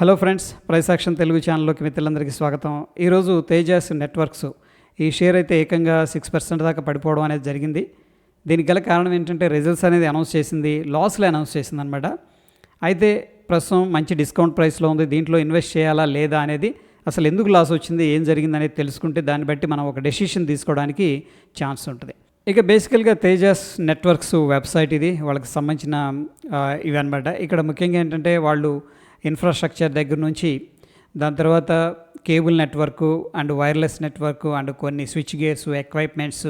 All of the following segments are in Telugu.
Hello friends price action Telugu ఛానల్లోకి మిత్రులందరికీ స్వాగతం. ఈరోజు తేజాస్ నెట్వర్క్స్ ఈ షేర్ అయితే ఏకంగా సిక్స్ పర్సెంట్ దాకా పడిపోవడం అనేది జరిగింది. దీనికి గల కారణం ఏంటంటే రిజల్ట్స్ అనేది అనౌన్స్ చేసింది లాస్లో అనౌన్స్ చేసింది అనమాట అయితే ప్రస్తుతం మంచి డిస్కౌంట్ ప్రైస్లో ఉంది దీంట్లో ఇన్వెస్ట్ చేయాలా లేదా అనేది అసలు ఎందుకు లాస్ వచ్చింది ఏం జరిగింది అనేది తెలుసుకుంటే దాన్ని బట్టి మనం ఒక డెసిషన్ తీసుకోవడానికి ఛాన్స్ ఉంటుంది. ఇక బేసికల్గా తేజాస్ నెట్వర్క్స్ వెబ్సైట్ ఇది వాళ్ళకి సంబంధించిన ఇవి అనమాట ఇక్కడ ముఖ్యంగా ఏంటంటే వాళ్ళు ఇన్ఫ్రాస్ట్రక్చర్ దగ్గర నుంచి దాని తర్వాత cable network and wireless network and కొన్ని switch gears equipments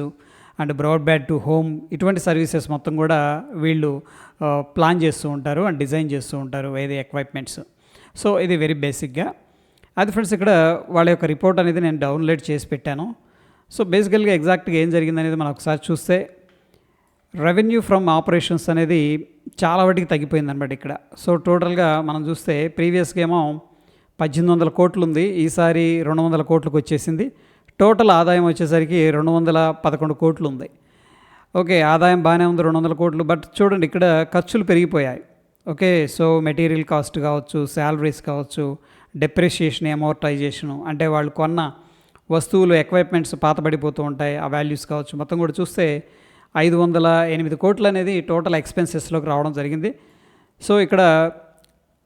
and broadband to home ఇటువంటి సర్వీసెస్ మొత్తం కూడా వీళ్ళు ప్లాన్ చేస్తూ ఉంటారు అండ్ డిజైన్ చేస్తూ ఉంటారు ఏది ఎక్విప్మెంట్స్ సో ఇది వెరీ బేసిక్గా అది ఫ్రెండ్స్ ఇక్కడ వాళ్ళ యొక్క రిపోర్ట్ అనేది నేను డౌన్లోడ్ చేసి పెట్టాను. సో బేసికల్గా ఎగ్జాక్ట్గా ఏం జరిగిందనేది మనం ఒకసారి చూస్తే రెవెన్యూ ఫ్రమ్ ఆపరేషన్స్ అనేది చాలా వాటికి తగ్గిపోయింది అనమాట ఇక్కడ. సో టోటల్గా మనం చూస్తే ప్రీవియస్గా ఏమో పద్దెనిమిది వందల కోట్లు ఉంది ఈసారి రెండు వందల కోట్లకు వచ్చేసింది. టోటల్ ఆదాయం వచ్చేసరికి రెండు వందల పదకొండు కోట్లు ఉంది ఓకే ఆదాయం బాగానే ఉంది రెండు వందల కోట్లు బట్ చూడండి ఇక్కడ ఖర్చులు పెరిగిపోయాయి. ఓకే సో మెటీరియల్ కాస్ట్ కావచ్చు శాలరీస్ కావచ్చు డెప్రిషియేషన్ అమోర్టైజేషను అంటే వాళ్ళు కొన్న వస్తువులు ఎక్విప్మెంట్స్ పాతబడిపోతూ ఉంటాయి ఆ వాల్యూస్ కావచ్చు. మొత్తం కూడా చూస్తే ఐదు వందల ఎనిమిది కోట్లు అనేది టోటల్ ఎక్స్పెన్సెస్లోకి రావడం జరిగింది. సో ఇక్కడ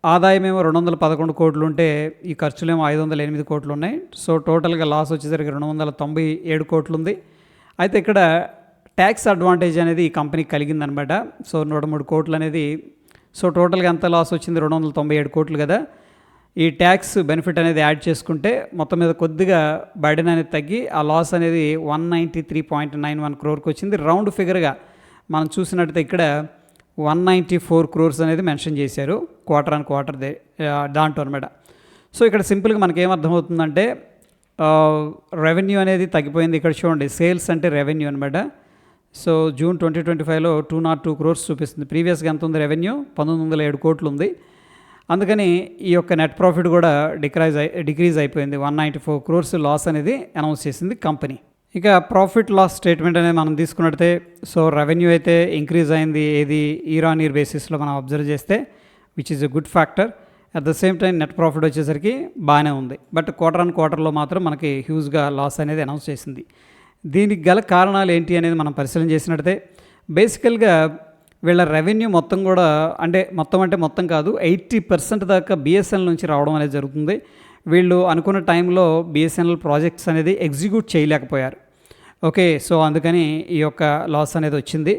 ఆదాయం ఏమో రెండు వందల పదకొండు కోట్లు ఉంటే ఈ ఖర్చులేమో ఐదు వందల ఎనిమిది కోట్లు ఉన్నాయి సో టోటల్గా లాస్ వచ్చేసరికి రెండు వందల తొంభై ఏడు కోట్లు ఉంది అయితే ఇక్కడ ట్యాక్స్ అడ్వాంటేజ్ అనేది ఈ కంపెనీకి కలిగిందనమాట. సో నూట మూడు కోట్లు అనేది సో టోటల్గా ఎంత లాస్ వచ్చింది? రెండు వందల తొంభై ఏడు కోట్లు కదా. ఈ ట్యాక్స్ బెనిఫిట్ అనేది యాడ్ చేసుకుంటే మొత్తం మీద కొద్దిగా బర్డెన్ అనేది తగ్గి ఆ లాస్ అనేది one ninety three point nine one క్రోర్కి వచ్చింది. రౌండ్ ఫిగర్గా మనం చూసినట్టయితే ఇక్కడ వన్ నైంటీ ఫోర్ క్రోర్స్ అనేది మెన్షన్ చేశారు క్వార్టర్ అండ్ క్వార్టర్ దే దాంట్లో అనమాట సో ఇక్కడ సింపుల్గా మనకి ఏమర్థమవుతుందంటే రెవెన్యూ అనేది తగ్గిపోయింది ఇక్కడ చూడండి. సేల్స్ అంటే రెవెన్యూ అనమాట సో జూన్ ట్వంటీ ట్వంటీ ఫైవ్లో టూ నాట్ టూ క్రోర్స్ చూపిస్తుంది. ప్రీవియస్గా ఎంత ఉంది రెవెన్యూ పంతొమ్మిది వందల ఏడు కోట్లు ఉంది. అందుకని ఈ యొక్క నెట్ ప్రాఫిట్ కూడా డిక్రైజ్ అయి డిక్రీజ్ అయిపోయింది. One ninety four crores loss అనేది అనౌన్స్ చేసింది కంపెనీ ఇక ప్రాఫిట్ లాస్ స్టేట్మెంట్ అనేది మనం తీసుకున్నట్టే సో రెవెన్యూ అయితే ఇంక్రీజ్ అయింది ఏది ఇయర్ ఆన్ ఇయర్ బేసిస్లో మనం అబ్జర్వ్ చేస్తే which is a good factor at the same time net profit వచ్చేసరికి బాగానే ఉంది. బట్ క్వార్టర్ ఆన్ క్వార్టర్లో మాత్రం మనకి హ్యూజ్గా లాస్ అనేది అనౌన్స్ చేసింది. దీనికి గల కారణాలు ఏంటి అనేది మనం పరిశీలన చేసినట్టే బేసికల్గా వీళ్ళ రెవెన్యూ మొత్తం కూడా అంటే మొత్తం అంటే మొత్తం కాదు ఎయిటీ పర్సెంట్ దాకా బిఎస్ఎన్ఎల్ నుంచి రావడం అనేది జరుగుతుంది. వీళ్ళు అనుకున్న టైంలో బిఎస్ఎన్ఎల్ ప్రాజెక్ట్స్ అనేది ఎగ్జిక్యూట్ చేయలేకపోయారు. ఓకే సో అందుకని ఈ యొక్క లాస్ అనేది వచ్చింది.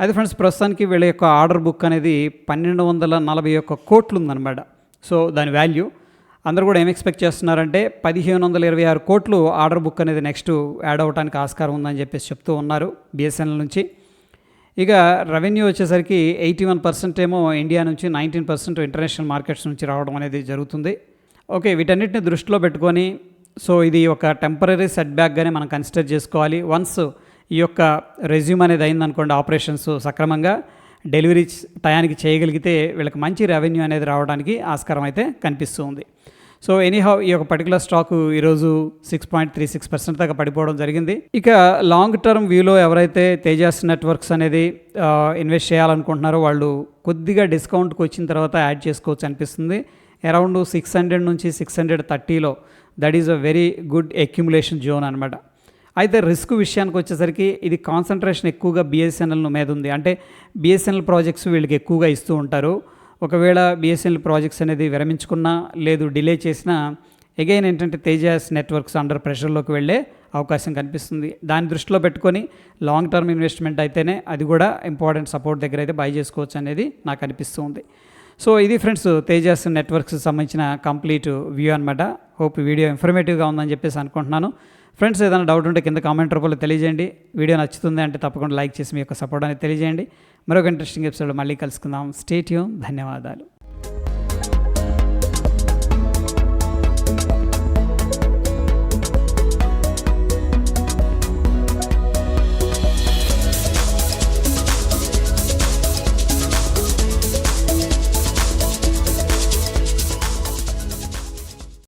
అది ఫ్రెండ్స్ ప్రస్తుతానికి వీళ్ళ యొక్క ఆర్డర్ బుక్ అనేది పన్నెండు వందల నలభై ఒక్క కోట్లు ఉందన్నమాట. సో దాని వాల్యూ అందరూ కూడా ఏం ఎక్స్పెక్ట్ చేస్తున్నారంటే పదిహేను వందల ఇరవై ఆరు కోట్లు ఆర్డర్ బుక్ అనేది నెక్స్ట్ యాడ్ అవ్వడానికి ఆస్కారం ఉందని చెప్పేసి చెప్తూ ఉన్నారు బిఎస్ఎన్ఎల్ నుంచి. ఇక రెవెన్యూ వచ్చేసరికి ఎయిటీ వన్ పర్సెంట్ ఏమో ఇండియా నుంచి నైన్టీన్ పర్సెంట్ ఇంటర్నేషనల్ మార్కెట్స్ నుంచి రావడం అనేది జరుగుతుంది. ఓకే వీటన్నిటిని దృష్టిలో పెట్టుకొని సో ఇది ఒక టెంపరీ సెట్ బ్యాక్గానే మనం కన్సిడర్ చేసుకోవాలి. వన్స్ ఈ యొక్క రెజ్యూమ్ అనేది అయిందనుకోండి ఆపరేషన్స్ సక్రమంగా డెలివరీ టయానికి చేయగలిగితే వీళ్ళకి మంచి రెవెన్యూ అనేది రావడానికి ఆస్కారం అయితే కనిపిస్తూ ఉంది సో ఎనీహౌ ఈ యొక్క పర్టికులర్ స్టాక్ ఈరోజు six point three six percent దాకా పడిపోవడం జరిగింది. ఇక లాంగ్ టర్మ్ వ్యూలో ఎవరైతే తేజాస్ నెట్వర్క్స్ అనేది ఇన్వెస్ట్ చేయాలనుకుంటున్నారో వాళ్ళు కొద్దిగా డిస్కౌంట్కి వచ్చిన తర్వాత యాడ్ చేసుకోవచ్చు అనిపిస్తుంది. అరౌండ్ సిక్స్ హండ్రెడ్ నుంచి six hundred థర్టీలో that is a very good accumulation zone అనమాట అయితే రిస్క్ విషయానికి వచ్చేసరికి ఇది కాన్సన్ట్రేషన్ ఎక్కువగా బిఎస్ఎన్ఎల్ మీద ఉంది. అంటే బిఎస్ఎన్ఎల్ ప్రాజెక్ట్స్ వీళ్ళకి ఎక్కువగా ఇస్తూ ఉంటారు. ఒకవేళ బిఎస్ఎన్ఎల్ ప్రాజెక్ట్స్ అనేది విరమించుకున్నా లేదు డిలే చేసినా అగైన్ ఏంటంటే తేజాస్ నెట్వర్క్స్ అండర్ ప్రెషర్లోకి వెళ్ళే అవకాశం కనిపిస్తుంది. దాన్ని దృష్టిలో పెట్టుకొని లాంగ్ టర్మ్ ఇన్వెస్ట్మెంట్ అయితేనే అది కూడా ఇంపార్టెంట్ సపోర్ట్ దగ్గర అయితే బై చేసుకోవచ్చు అనేది నాకు అనిపిస్తుంది సో ఇది ఫ్రెండ్స్ తేజాస్ నెట్వర్క్స్ సంబంధించిన కంప్లీట్ వ్యూ అనమాట హోప్ వీడియో ఇన్ఫర్మేటివ్గా ఉందని చెప్పేసి అనుకుంటున్నాను. ఫ్రెండ్స్ ఏదైనా డౌట్ ఉంటే కింద కామెంట్ రూపంలో తెలియజేయండి. వీడియో నచ్చుతుంది అంటే తప్పకుండా లైక్ చేసి మీ యొక్క సపోర్ట్ అనేది తెలియజేయండి. మరొక ఇంట్రెస్టింగ్ ఎపిసోడ్ మళ్ళీ కలుసుకుందాం. స్టేట్యూమ్ ధన్యవాదాలు.